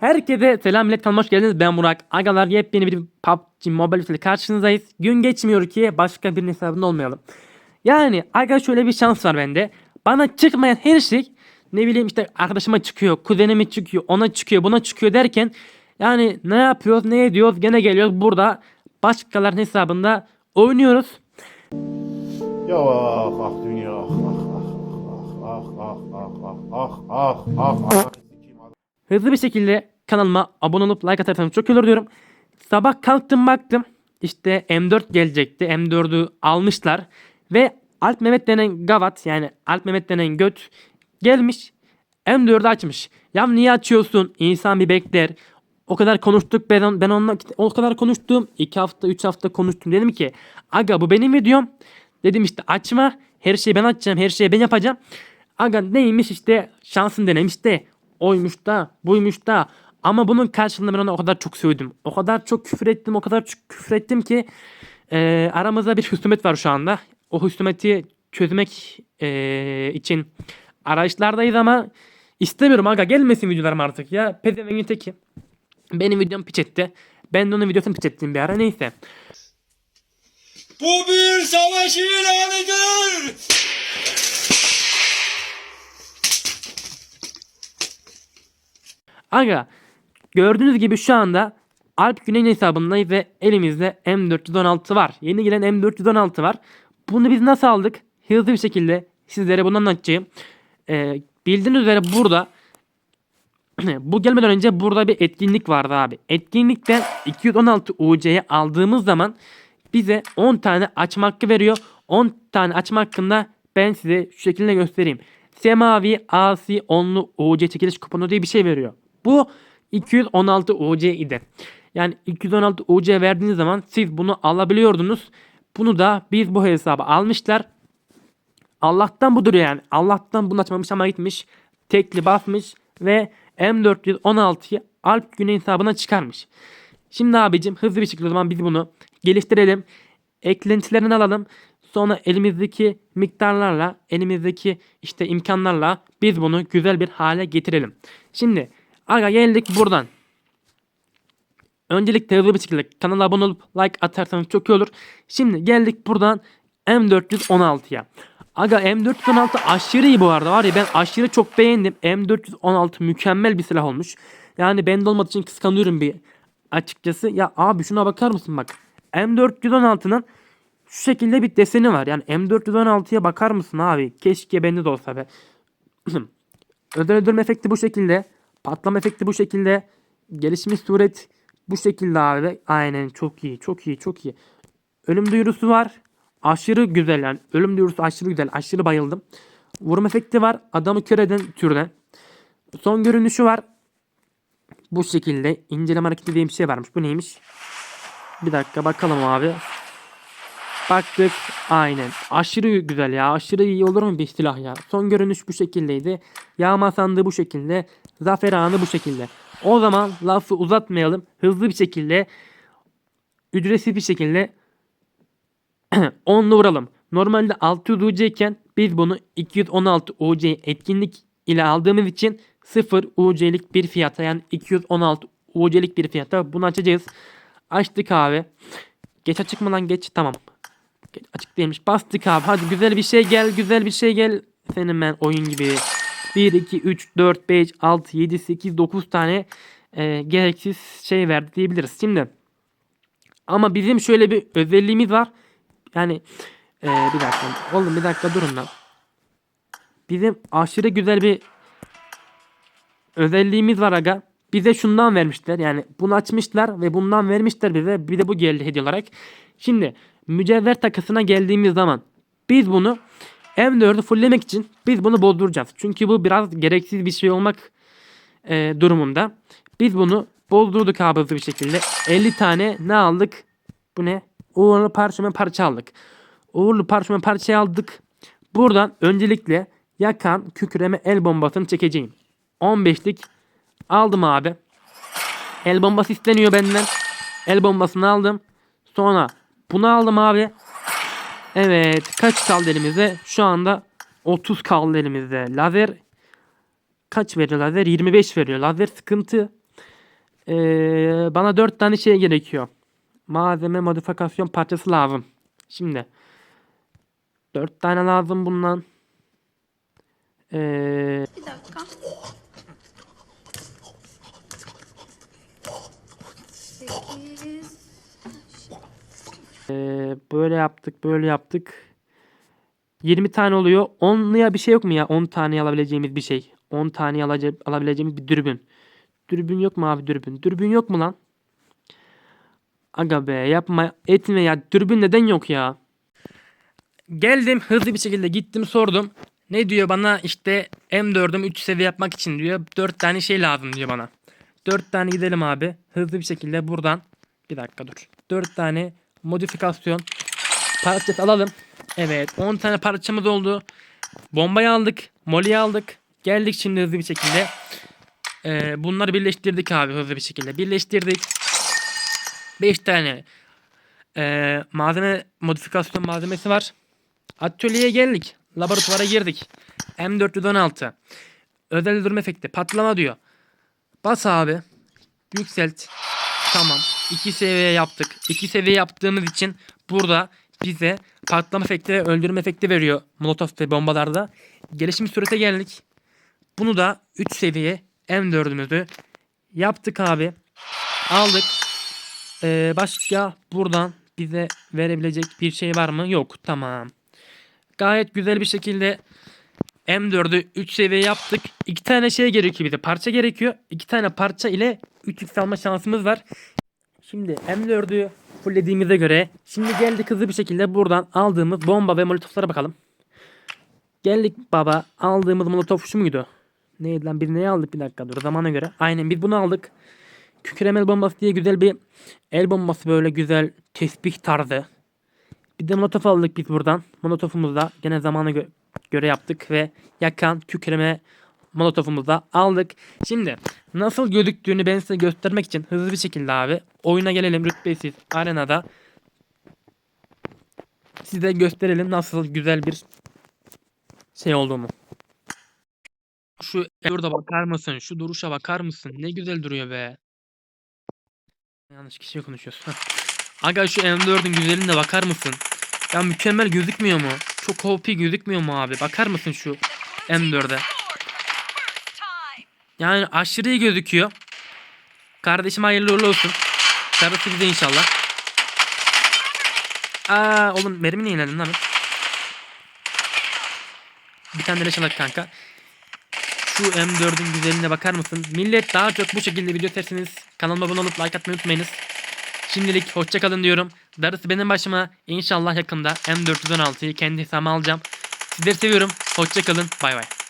Herkese selam millet kanalıma hoş geldiniz. Ben Burak. Agalar yepyeni bir PUBG Mobile ile karşınızdayız. Gün geçmiyor ki başka birinin hesabında olmayalım. Yani aga şöyle bir şans var bende. Bana çıkmayan her şey ne bileyim işte arkadaşıma çıkıyor, kuzenime çıkıyor, ona çıkıyor, buna çıkıyor derken yani ne yapıyoruz, ne ediyoruz, gene geliyoruz burada başkalarının hesabında oynuyoruz. Ya ah ah dünya ah ah ah ah ah ah ah ah ah ah Hızlı bir şekilde kanalıma abone olup like atarsanız çok olur diyorum. Sabah kalktım baktım. İşte M4 gelecekti. M4'ü almışlar. Ve Alp Mehmet denen gavat yani Alp Mehmet denen göt gelmiş. M4'ü açmış. Ya niye açıyorsun? İnsan bir bekler. O kadar konuştuk ben, ben onunla o kadar konuştum. 2 hafta 3 hafta konuştum. Dedim ki aga bu benim videom. Dedim işte açma. Her şeyi ben açacağım. Her şeyi ben yapacağım. Aga neymiş işte şansın denemiş de oymuş da buymuş da ama bunun karşılığında ben ona o kadar çok sövdüm. O kadar çok küfür ettim o kadar çok küfür ettim ki e, aramızda bir husumet var şu anda. O husumeti çözmek e, için arayışlardayız ama istemiyorum aga gelmesin videolarım artık ya. Pezevengin teki. Benim videom piç etti. Ben de onun videosunu piç ettim bir ara neyse. Bu bir savaş ilanıdır. Aga gördüğünüz gibi şu anda Alp Güney'in hesabındayız ve elimizde M416 var. Yeni gelen M416 var. Bunu biz nasıl aldık? Hızlı bir şekilde sizlere bunu anlatacağım. Ee, bildiğiniz üzere burada bu gelmeden önce burada bir etkinlik vardı abi. Etkinlikten 216 UC'ye aldığımız zaman bize 10 tane açma hakkı veriyor. 10 tane açma hakkında ben size şu şekilde göstereyim. Semavi Asi onlu UC çekiliş kuponu diye bir şey veriyor. Bu 216 UC idi. Yani 216 UC verdiğiniz zaman siz bunu alabiliyordunuz. Bunu da biz bu hesaba almışlar. Allah'tan budur yani. Allah'tan bunu açmamış ama gitmiş. Tekli basmış ve M416'yı Alp Güney hesabına çıkarmış. Şimdi abicim hızlı bir şekilde o zaman biz bunu geliştirelim. Eklentilerini alalım. Sonra elimizdeki miktarlarla, elimizdeki işte imkanlarla biz bunu güzel bir hale getirelim. Şimdi aga geldik buradan. Öncelikle hızlı bir şekilde kanala abone olup like atarsanız çok iyi olur. Şimdi geldik buradan M416'ya. Aga M416 aşırı iyi bu arada var ya ben aşırı çok beğendim. M416 mükemmel bir silah olmuş. Yani bende olmadığı için kıskanıyorum bir açıkçası. Ya abi şuna bakar mısın bak. M416'nın şu şekilde bir deseni var. Yani M416'ya bakar mısın abi? Keşke bende de olsa be. Özel öldürme efekti bu şekilde. Patlama efekti bu şekilde. Gelişmiş suret bu şekilde abi. Aynen çok iyi çok iyi çok iyi. Ölüm duyurusu var. Aşırı güzel yani. Ölüm duyurusu aşırı güzel. Aşırı bayıldım. Vurma efekti var. Adamı kör eden türden. Son görünüşü var. Bu şekilde. inceleme hareketi diye bir şey varmış. Bu neymiş? Bir dakika bakalım abi. Baktık. Aynen. Aşırı güzel ya. Aşırı iyi olur mu bir silah ya. Son görünüş bu şekildeydi. Yağma sandığı bu şekilde. Zafer anı bu şekilde. O zaman lafı uzatmayalım. Hızlı bir şekilde ücretsiz bir şekilde 10'lu vuralım. Normalde 600 UC iken biz bunu 216 UC etkinlik ile aldığımız için 0 UC'lik bir fiyata yani 216 UC'lik bir fiyata bunu açacağız. Açtık abi. Geç açık mı lan geç tamam. Geç, açık değilmiş. Bastık abi. Hadi güzel bir şey gel güzel bir şey gel. Senin ben oyun gibi. 1, 2, 3, 4, 5, 6, 7, 8, 9 tane e, gereksiz şey verdi diyebiliriz. Şimdi ama bizim şöyle bir özelliğimiz var. Yani e, bir dakika. Oğlum bir dakika durun lan. Bizim aşırı güzel bir özelliğimiz var aga. Bize şundan vermişler. Yani bunu açmışlar ve bundan vermişler bize. Bir de bu geldi hediye olarak. Şimdi mücevher takısına geldiğimiz zaman biz bunu M4'ü fulllemek için biz bunu bozduracağız. Çünkü bu biraz gereksiz bir şey olmak e, durumunda. Biz bunu bozdurduk abi bir şekilde. 50 tane ne aldık? Bu ne? Uğurlu parşömen parça aldık. Uğurlu parşömen parçayı aldık. Buradan öncelikle yakan kükreme el bombasını çekeceğim. 15'lik aldım abi. El bombası isteniyor benden. El bombasını aldım. Sonra bunu aldım abi. Evet kaç kaldı elimizde? Şu anda 30 kaldı elimizde. Lazer kaç veriyor lazer? 25 veriyor. Lazer sıkıntı. Ee, bana 4 tane şey gerekiyor. Malzeme modifikasyon parçası lazım. Şimdi 4 tane lazım bundan. Ee, Bir dakika. Sekiz. Ee, böyle yaptık, böyle yaptık. 20 tane oluyor. 10'luya bir şey yok mu ya? 10 tane alabileceğimiz bir şey. 10 tane alabileceğimiz bir dürbün. Dürbün yok mu abi dürbün? Dürbün yok mu lan? Aga be yapma etme ya. Dürbün neden yok ya? Geldim hızlı bir şekilde gittim sordum. Ne diyor bana işte M4'üm 3 seviye yapmak için diyor. 4 tane şey lazım diyor bana. 4 tane gidelim abi. Hızlı bir şekilde buradan. Bir dakika dur. 4 tane modifikasyon parçası alalım. Evet 10 tane parçamız oldu. Bombayı aldık. Molly'yi aldık. Geldik şimdi hızlı bir şekilde. Ee, bunları birleştirdik abi hızlı bir şekilde. Birleştirdik. 5 tane ee, malzeme modifikasyon malzemesi var. Atölyeye geldik. Laboratuvara girdik. M416. Özel durum efekti. Patlama diyor. Bas abi. Yükselt. Tamam. 2 seviye yaptık. 2 seviye yaptığımız için burada bize patlama efekti ve öldürme efekti veriyor. Molotov ve bombalarda. Gelişim sürete geldik. Bunu da 3 seviye M4'ümüzü yaptık abi. Aldık. Ee, başka buradan bize verebilecek bir şey var mı? Yok. Tamam. Gayet güzel bir şekilde M4'ü 3 seviye yaptık. 2 tane şey gerekiyor bize. Parça gerekiyor. 2 tane parça ile 3x alma şansımız var. Şimdi M4'ü fulllediğimize göre şimdi geldik hızlı bir şekilde buradan aldığımız bomba ve molotoflara bakalım. Geldik baba. Aldığımız molotof şu muydu? Neydi lan? Bir neyi aldık bir dakika dur zamana göre. Aynen biz bunu aldık. Kükremel bombası diye güzel bir el bombası böyle güzel tesbih tarzı. Bir de molotof aldık biz buradan. Molotofumuzu da gene zamana gö- göre yaptık ve yakan kükreme molotofumuzu da aldık. Şimdi nasıl gözüktüğünü ben size göstermek için hızlı bir şekilde abi oyuna gelelim rütbesiz arenada. Size gösterelim nasıl güzel bir şey olduğunu. Şu burada bakar mısın? Şu duruşa bakar mısın? Ne güzel duruyor be. Yanlış kişiye konuşuyoruz. Heh. Aga şu M4'ün güzelliğine bakar mısın? Ya mükemmel gözükmüyor mu? Çok OP gözükmüyor mu abi? Bakar mısın şu M4'e? Yani aşırı iyi gözüküyor. Kardeşim hayırlı uğurlu olsun. Karısı bize inşallah. Aa oğlum mermi niye inledin lan? Bir tane de çalak kanka. Şu M4'ün güzelliğine bakar mısın? Millet daha çok bu şekilde video isterseniz kanalıma abone olup like atmayı unutmayınız. Şimdilik hoşçakalın diyorum. Darısı benim başıma. İnşallah yakında M416'yı kendi hesabıma alacağım. Sizleri seviyorum. Hoşçakalın. Bay bay.